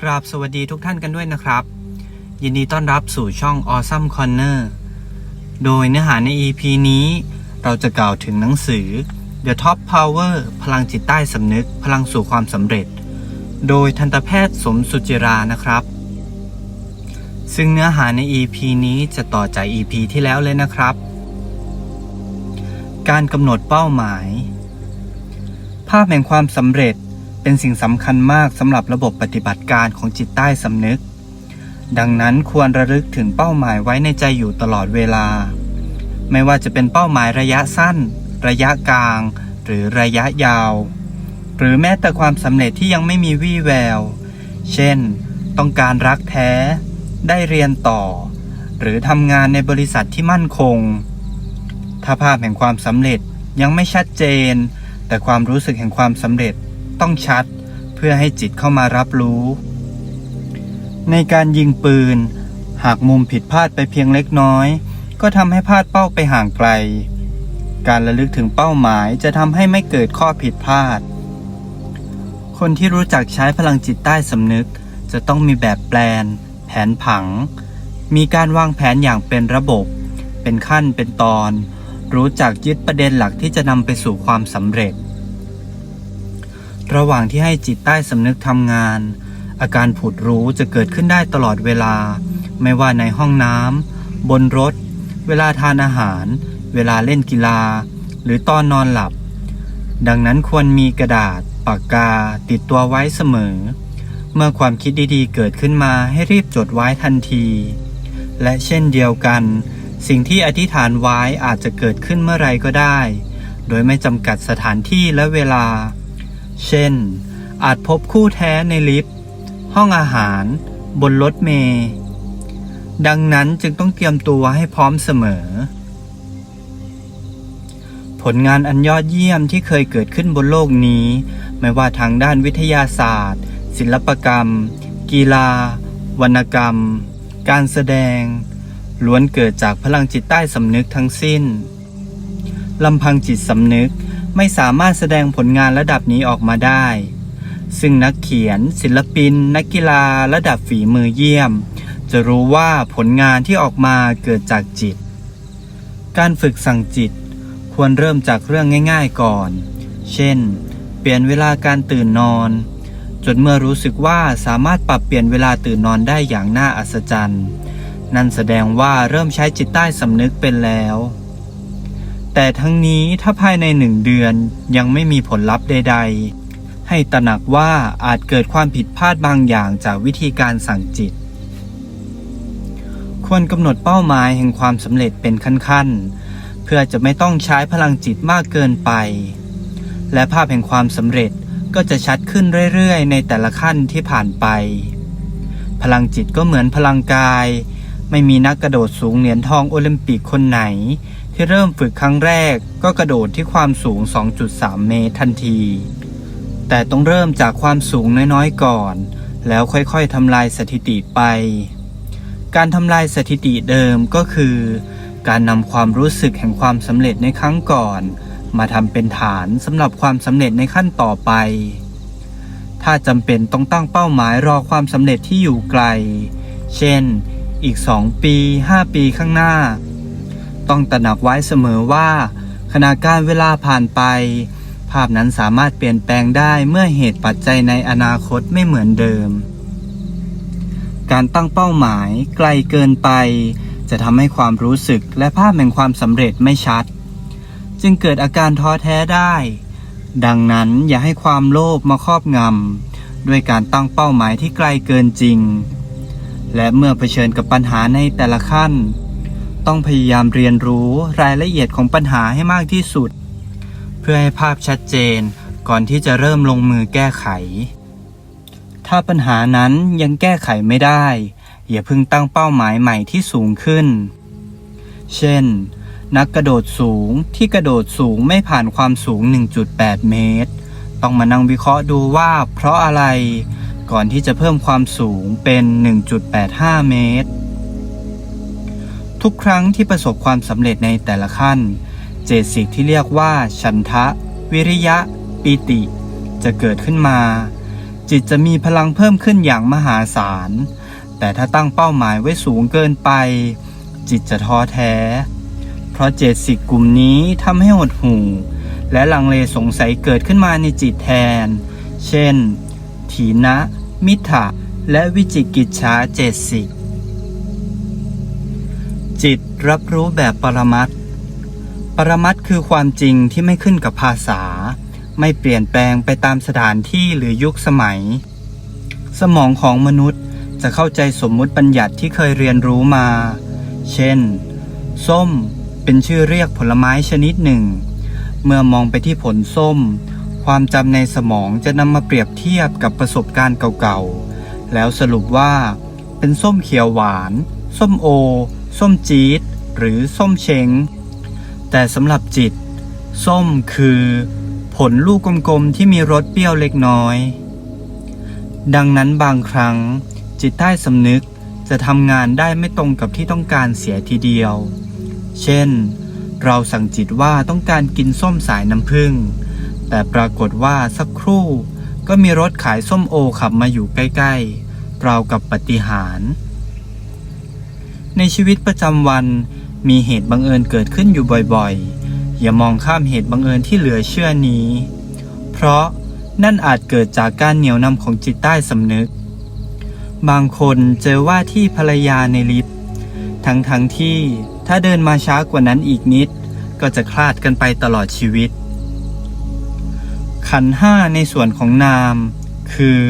กราบสวัสดีทุกท่านกันด้วยนะครับ ยินดีต้อนรับสู่ช่อง Awesome Corner โดยเนื้อหาใน EP นี้เราจะกล่าวถึงหนังสือ The Top Power พลังจิตใต้สำนึกพลังสู่ความสำเร็จ โดยทันตแพทย์สมสุจิรานะครับ ซึ่งเนื้อหาใน EP นี้จะต่อจาก EP ที่แล้วเลยนะครับ การกำหนดเป้าหมาย ภาพแห่งความสำเร็จ เป็นสิ่งสำคัญมากสำหรับระบบปฏิบัติการของจิตใต้สำนึก ดังนั้นควรระลึกถึงเป้าหมายไว้ในใจอยู่ตลอดเวลา ไม่ว่าจะเป็นเป้าหมายระยะสั้น ระยะกลาง หรือระยะยาว หรือแม้แต่ความสำเร็จที่ยังไม่มีวี่แวว เช่น ต้องการรักแท้ ได้เรียนต่อ หรือทำงานในบริษัทที่มั่นคง ถ้าภาพแห่งความสำเร็จยังไม่ชัดเจน แต่ความรู้สึกแห่งความสำเร็จ ต้องชัด เพื่อให้จิตเข้ามารับรู้ ในการยิงปืน หากมุมผิดพลาดไปเพียงเล็กน้อย ก็ทำให้พลาดเป้าไปห่างไกล การระลึกถึงเป้าหมายจะทำให้ไม่เกิดข้อผิดพลาด คนที่รู้จักใช้พลังจิตใต้สำนึก จะต้องมีแบบแปลน แผนผัง มีการวางแผนอย่างเป็นระบบ เป็นขั้นเป็นตอน รู้จักยึดประเด็นหลักที่จะนำไปสู่ความสำเร็จ ระหว่างที่ให้จิตใต้สำนึกทำงาน อาการผุดรู้จะเกิดขึ้นได้ตลอดเวลา ไม่ว่าในห้องน้ำบนรถ เวลาทานอาหาร เวลาเล่นกีฬา หรือตอนนอนหลับ ดังนั้นควรมีกระดาษ ปากกา ติดตัวไว้เสมอ เมื่อความคิดดีๆ เกิดขึ้นมาให้รีบจดไว้ทันที และเช่นเดียวกัน สิ่งที่อธิษฐานไว้อาจจะเกิดขึ้นเมื่อไรก็ได้ โดยไม่จำกัดสถานที่และเวลา เช่น อาจพบคู่แท้ในลิฟต์ ห้องอาหาร บนรถเมล์ดังนั้นจึงต้องเตรียมตัวให้พร้อมเสมอ ผลงานอันยอดเยี่ยมที่เคยเกิดขึ้นบนโลกนี้ ไม่ว่าทางด้านวิทยาศาสตร์ ศิลปกรรม กีฬา วรรณกรรม การแสดง ล้วนเกิดจากพลังจิตใต้สำนึกทั้งสิ้นลำพังจิตสำนึก ไม่สามารถแสดงผลงานระดับนี้ออกมาได้ ซึ่งนักเขียน ศิลปิน นักกีฬาระดับฝีมือเยี่ยม จะรู้ว่าผลงานที่ออกมาเกิดจากจิต การฝึกสั่งจิต ควรเริ่มจากเรื่องง่าย ๆก่อน เช่น เปลี่ยนเวลาการตื่นนอน จนเมื่อรู้สึกว่าสามารถปรับเปลี่ยนเวลาตื่นนอนได้อย่างน่าอัศจรรย์ นั่นแสดงว่าเริ่มใช้จิตใต้สำนึกเป็นแล้ว แต่ทั้งนี้ถ้าภายในหนึ่งเดือนยังไม่มีผลลัพธ์ใด ๆ ให้ตระหนักว่าอาจเกิดความผิดพลาดบางอย่างจากวิธีการสั่งจิต ควรกำหนดเป้าหมายแห่งความสำเร็จเป็นขั้นๆ เพื่อจะไม่ต้องใช้พลังจิตมากเกินไป และภาพแห่งความสำเร็จก็จะชัดขึ้นเรื่อยๆ ในแต่ละขั้นที่ผ่านไป พลังจิตก็เหมือนพลังกาย ไม่มีนักกระโดดสูงเหรียญทองโอลิมปิกคนไหน ที่เริ่มฝึกครั้งแรกก็กระโดดที่ความสูง 2.3 เมตรทันที แต่ต้องเริ่มจากความสูงน้อยๆก่อน แล้วค่อยๆทำลายสถิติไป การทำลายสถิติเดิมก็คือ การนำความรู้สึกแห่งความสำเร็จในครั้งก่อน มาทำเป็นฐานสำหรับความสำเร็จในขั้นต่อไป ถ้าจำเป็นต้องตั้งเป้าหมายรอความสำเร็จที่อยู่ไกล เช่น อีก 2 ปี 5 ปีข้างหน้า ต้องตระหนักไว้เสมอว่าขณะการเวลาผ่านไป ภาพนั้นสามารถเปลี่ยนแปลงได้เมื่อเหตุปัจจัยในอนาคตไม่เหมือนเดิม การตั้งเป้าหมายไกลเกินไป จะทำให้ความรู้สึกและภาพแห่งความสำเร็จไม่ชัด จึงเกิดอาการท้อแท้ได้ ดังนั้นอย่าให้ความโลภมาครอบงำด้วยการตั้งเป้าหมายที่ไกลเกินจริง และเมื่อเผชิญกับปัญหาในแต่ละขั้น ต้องพยายามเรียนรู้รายละเอียดของปัญหาให้มากที่สุด เพื่อให้ภาพชัดเจนก่อนที่จะเริ่มลงมือแก้ไข ถ้าปัญหานั้นยังแก้ไขไม่ได้ อย่าเพิ่งตั้งเป้าหมายใหม่ที่สูงขึ้น เช่น นักกระโดดสูงที่กระโดดสูงไม่ผ่านความสูง 1.8 เมตร ต้องมานั่งวิเคราะห์ดูว่าเพราะอะไร ก่อนที่จะเพิ่มความสูงเป็น 1.85 เมตร ทุกครั้งที่ประสบความสำเร็จในแต่ละขั้น เจตสิกที่เรียกว่าชันทะ วิริยะ ปิติ จะเกิดขึ้นมา จิตจะมีพลังเพิ่มขึ้นอย่างมหาศาล แต่ถ้าตั้งเป้าหมายไว้สูงเกินไป จิตจะท้อแท้ เพราะเจตสิกกลุ่มนี้ทำให้หดหู่ และลังเลสงสัยเกิดขึ้นมาในจิตแทน เช่น ถีนะ มิถะและวิจิกิจฉาเจตสิก รับรู้แบบปรมัตปรมัตคือความจริงที่ไม่ขึ้นกับภาษา ไม่เปลี่ยนแปลงไปตามสถานที่หรือยุคสมัย สมองของมนุษย์จะเข้าใจสมมุติบัญญัติที่เคยเรียนรู้มา เช่น ส้มเป็นชื่อเรียกผลไม้ชนิดหนึ่ง เมื่อมองไปที่ผลส้ม ความจำในสมองจะนำมาเปรียบเทียบกับประสบการณ์เก่าๆ แล้วสรุปว่า เป็นส้มเขียวหวาน ส้มโอ ส้มจี๊ด หรือส้มเชงแต่สำหรับจิต ส้มคือ ผลลูกกลมๆที่มีรสเปรี้ยวเล็กน้อย ดังนั้นบางครั้ง จิตใต้สำนึกจะทำงานได้ไม่ตรงกับที่ต้องการเสียทีเดียว เช่น เราสั่งจิตว่าต้องการกินส้มสายน้ำผึ้งแต่ปรากฏว่าสักครู่ก็มีรถขายส้มโอขับมาอยู่ใกล้ๆราวกับปฏิหาร ในชีวิตประจำวัน มีเหตุบังเอิญเกิดขึ้นอยู่บ่อยๆ อย่ามองข้ามเหตุบังเอิญที่เหลือเชื่อนี้ เพราะนั่นอาจเกิดจากการเหนี่ยวนำของจิตใต้สำนึก บางคนเจอว่าที่ภรรยาในลิฟต์ทั้งทั้งๆที่ถ้าเดินมาช้ากว่านั้นอีกนิด ก็จะคลาดกันไปตลอดชีวิต ขันห้าในส่วนของนาม คือ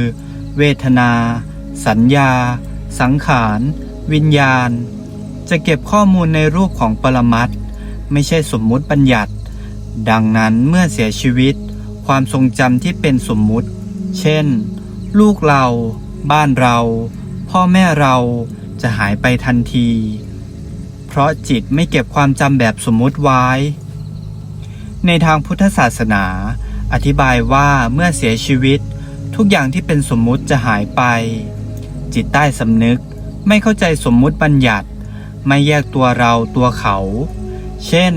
เวทนา สัญญา สังขาร วิญญาณ จะเก็บข้อมูลในรูปของปรมัตไม่ใช่สมมุติบัญญัติ ดังนั้นเมื่อเสียชีวิต ความทรงจำที่เป็นสมมุติ เช่น ลูกเรา บ้านเรา พ่อแม่เราจะหายไปทันที เพราะจิตไม่เก็บความจำแบบสมมุติไว้ ในทางพุทธศาสนา อธิบายว่าเมื่อเสียชีวิต ทุกอย่างที่เป็นสมมุติจะหายไป จิตใต้สำนึกไม่เข้าใจสมมุติบัญญัติ ไม่แยกตัวเราตัวเขา เช่น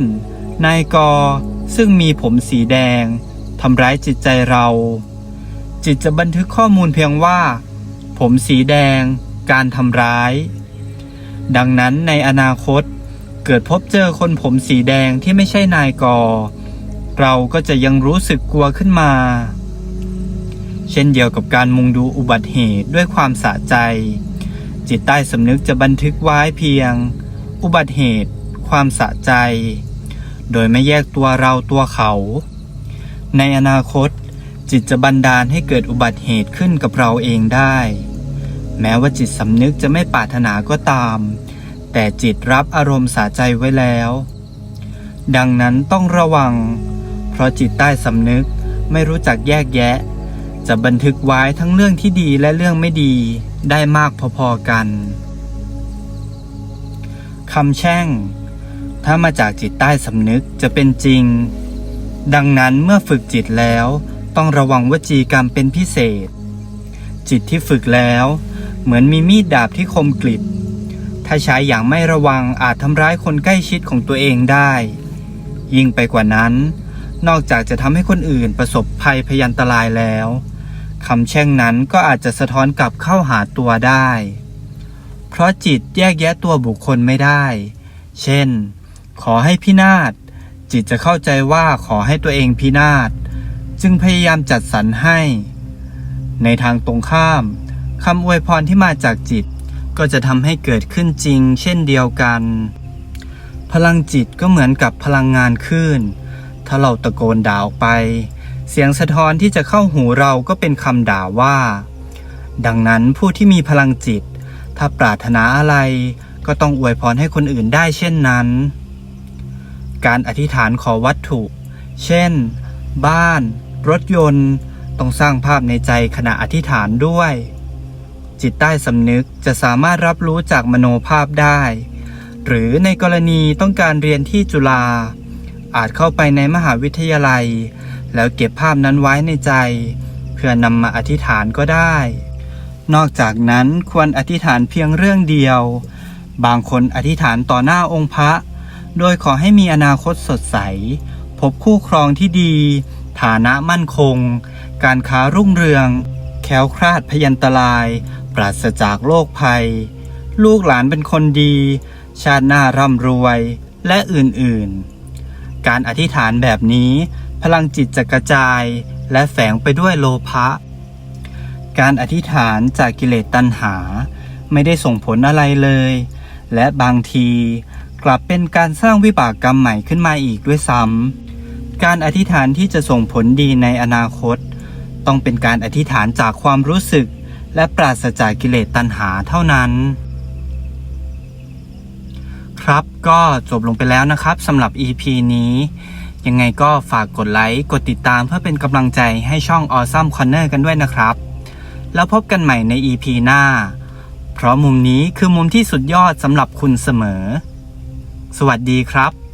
นายกอซึ่งมีผมสีแดงทำร้ายจิตใจเรา จิตจะบันทึกข้อมูลเพียงว่า ผมสีแดง การทำร้าย ดังนั้นในอนาคตเกิดพบเจอคนผมสีแดงที่ไม่ใช่นายกอเราก็จะยังรู้สึกกลัวขึ้นมา เช่นเดียวกับการมุงดูอุบัติเหตุด้วยความสะใจ จิตใต้สำนึกจะบันทึกไว้เพียง อุบัติเหตุ ความสะใจ โดยไม่แยกตัวเราตัวเขา ในอนาคต จิตจะบันดาลให้เกิดอุบัติเหตุขึ้นกับเราเองได้ แม้ว่าจิตสำนึกจะไม่ปรารถนาก็ตาม แต่จิตรับอารมณ์สะใจไว้แล้ว ดังนั้นต้องระวัง เพราะจิตใต้สำนึกไม่รู้จักแยกแยะ จะบันทึกไว้ทั้งเรื่องที่ดีและเรื่องไม่ดี ได้มากพอๆกันคำแช่ง ถ้ามาจากจิตใต้สำนึกจะเป็นจริง ดังนั้นเมื่อฝึกจิตแล้วต้องระวังวจีกรรมเป็นพิเศษ จิตที่ฝึกแล้ว เหมือนมีมีดดาบที่คมกริบถ้าใช้อย่างไม่ระวังอาจทำร้ายคนใกล้ชิดของตัวเองได้ ยิ่งไปกว่านั้น นอกจากจะทำให้คนอื่นประสบภัยพยันตรายแล้ว คำแช่งนั้นก็อาจจะสะท้อนกลับเข้าหาตัวได้ เพราะจิตแยกแยะตัวบุคคลไม่ได้ เช่น ขอให้พินาศ จิตจะเข้าใจว่าขอให้ตัวเองพินาศ จึงพยายามจัดสรรให้ ในทางตรงข้ามคำอวยพรที่มาจากจิตก็จะทำให้เกิดขึ้นจริง เช่นเดียวกัน พลังจิตก็เหมือนกับพลังงานคลื่น ถ้าเราตะโกนด่าออกไป เสียงสะท้อนที่จะเข้าหูเราก็เป็นคำด่าว่า ดังนั้นผู้ที่มีพลังจิต ถ้าปรารถนาอะไร ก็ต้องอวยพรให้คนอื่นได้เช่นนั้น การอธิษฐานขอวัตถุ เช่น บ้าน รถยนต์ ต้องสร้างภาพในใจขณะอธิษฐานด้วย จิตใต้สำนึกจะสามารถรับรู้จากมโนภาพได้ หรือในกรณีต้องการเรียนที่จุฬาอาจเข้าไปในมหาวิทยาลัย แล้วเก็บภาพนั้นไว้ในใจ เพื่อนำมาอธิษฐานก็ได้ นอกจากนั้นควรอธิษฐานเพียงเรื่องเดียว บางคนอธิษฐานต่อหน้าองค์พระ โดยขอให้มีอนาคตสดใส พบคู่ครองที่ดี ฐานะมั่นคง การค้ารุ่งเรือง แคล้วคลาดพยันตราย ปราศจากโรคภัย ลูกหลานเป็นคนดี ชาติหน้าร่ำรวยและอื่นๆ การอธิษฐานแบบนี้ พลังจิตจะกระจาย และแฝงไปด้วยโลภะ การอธิษฐานจากกิเลสตัณหา ไม่ได้ส่งผลอะไรเลย และบางทีกลับเป็นการสร้างวิบากกรรมใหม่ขึ้นมาอีกด้วยซ้ำ การอธิษฐานที่จะส่งผลดีในอนาคต ต้องเป็นการอธิษฐานจากความรู้สึก และปราศจากกิเลสตัณหาเท่านั้นครับก็จบลงไปแล้วนะครับสำหรับ EP นี้ ยังไงก็ฝากกดไลค์ กดติดตามเพื่อเป็นกำลังใจให้ช่อง Awesome Corner กันด้วยนะครับ แล้วพบกันใหม่ใน EP หน้า เพราะมุมนี้คือมุมที่สุดยอดสำหรับคุณเสมอ สวัสดีครับ